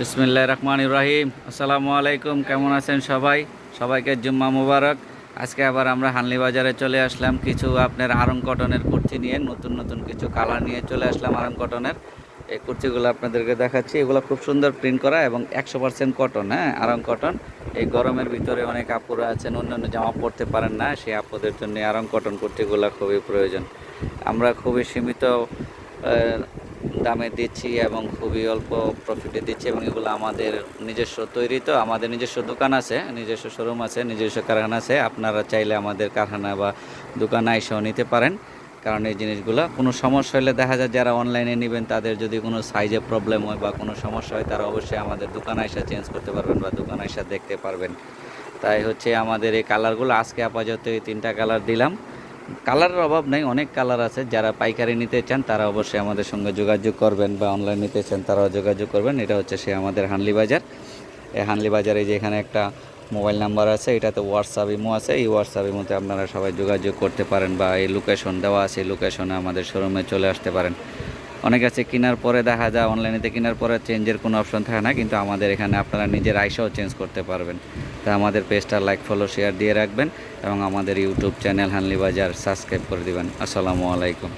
বিসমিল্লাহ রহমান ইব্রাহিম আসসালামু আলাইকুম কেমন আছেন সবাই? সবাইকে জুম্মা মুবারক। আজকে আবার আমরা হানলি বাজারে চলে আসলাম। কিছু আপনার আরং কটনের কুর্তি নিয়ে, নতুন নতুন কিছু কালার নিয়ে চলে আসলাম আরং কটনের। এই কুর্তিগুলো আপনাদেরকে দেখাচ্ছি। এগুলো খুব সুন্দর প্রিন্ট করা এবং একশো পার্সেন্ট কটন হ্যাঁ আরং কটন এই গরমের ভিতরে অনেক আপুরা আছেন অন্যান্য জামা পরতে পারেন না। সেই আপুদের জন্য আরং কটন কুর্তিগুলো খুবই প্রয়োজন। আমরা খুবই সীমিত দামে দিচ্ছি এবং খুবই অল্প প্রফিটে দিচ্ছি এবং এগুলো আমাদের নিজস্ব তৈরি তো, আমাদের নিজস্ব দোকান আছে, নিজস্ব শোরুম আছে, নিজস্ব কারখানা আছে। আপনারা চাইলে আমাদের কারখানা বা দোকান এসেও নিতে পারেন। কারণ এই জিনিসগুলো কোনো সমস্যা হলে দেখা যায় যারা অনলাইনে নেবেন, তাদের যদি কোনো সাইজে প্রবলেম হয় বা কোনো সমস্যা হয়, তারা অবশ্যই আমাদের দোকানে এসে চেঞ্জ করতে পারবেন বা দোকানে এসে দেখতে পারবেন। তাই হচ্ছে আমাদের এই কালারগুলো আজকে আপাতত এই তিনটা কালার দিলাম। কালারের অভাব নেই, অনেক কালার আছে। যারা পাইকারি নিতে চান, তারা অবশ্যই আমাদের সঙ্গে যোগাযোগ করবেন বা অনলাইন নিতে চান, তারাও যোগাযোগ করবেন। এটা হচ্ছে সে আমাদের হানলি বাজার। এই হানলি বাজারে যে এখানে একটা মোবাইল নাম্বার আছে, এটাতে হোয়াটসঅ্যাপ ইমো আছে। এই হোয়াটসঅ্যাপ মধ্যে আপনারা সবাই যোগাযোগ করতে পারেন বা এই লোকেশন দেওয়া আছে, এই লোকেশনে আমাদের শোরুমে চলে আসতে পারেন। অনেক আছে, কেনার পরে দেখা যায়, অনলাইনেতে কেনার পরে চেঞ্জের কোনো অপশন থাকে না, কিন্তু আমাদের এখানে আপনারা নিজের আইসাও চেঞ্জ করতে পারবেন। তা আমাদের পেজটা লাইক, ফলো, শেয়ার দিয়ে রাখবেন এবং আমাদের ইউটিউব চ্যানেল হানলি বাজার সাবস্ক্রাইব করে দেবেন। আসসালামু আলাইকুম।